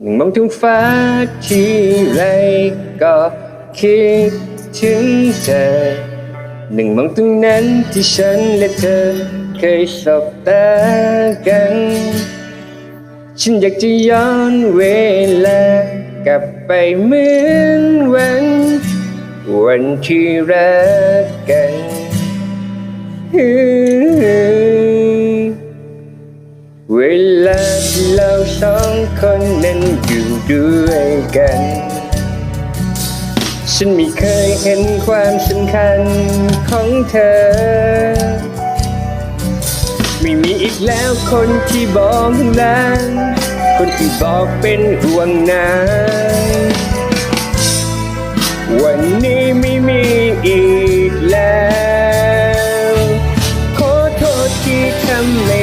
หนึ่งมองท้องฟ้าที่ไรก็คิดถึงเธอหนึ่งมองตรงนั้นที่ฉันและเธอเคยสบตากัน ฉันอยากจะย้อนเวลากลับไปเหมือนวัน วันที่รักกัน เวลาที่เราสองคนนั้นอยู่ด้วยกัน ฉันไม่เคยเห็นความสำคัญของเธอ ไม่มีอีกแล้วคนที่บอกนั้น คนที่บอกเป็นห่วงนายวันนี้ไม่มีอีกแล้ว ขอโทษที่ทำให้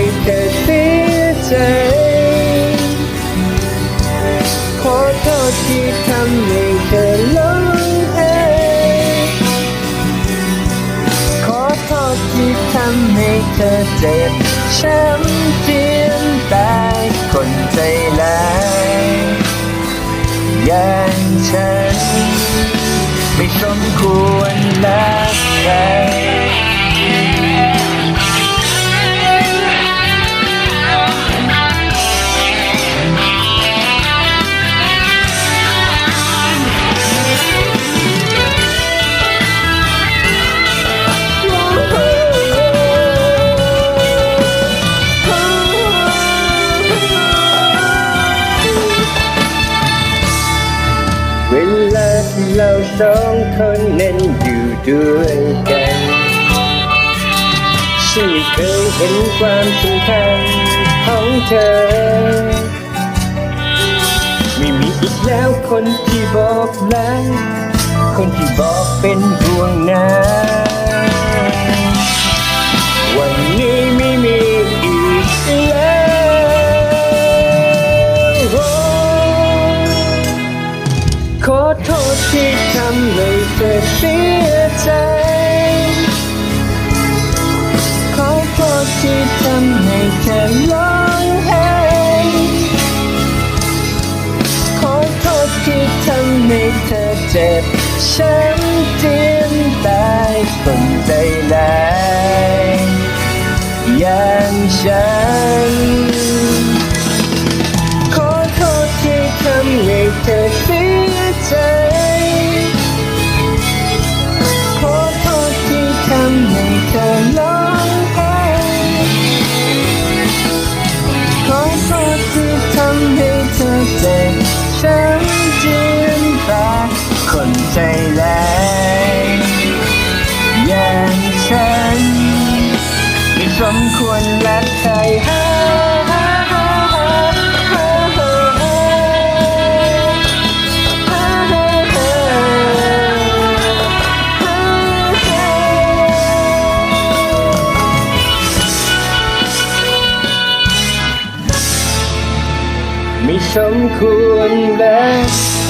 ำให้เธอเจ็บช้ำเจียนตายคนใจร้ายอย่างฉัน ไม่สมควรรักใคร ที่เราสองคนนั้นอยู่ด้วยกันฉันไม่เคยเห็นความสำคัญของเธอ ไม่มีอีกแล้วคนที่บอกลักคนที่บอกเป็นดวงนา ษที่ทำให้เธอเสียใจ ขอโทษที่ทำให้เธอร้องไห้ขอโทษที่ทำให้เธอเจ็บช้ำเจียนตายคนใจร้ายอย่างฉัน สมควรและใจห้ไม่สมควรและใจ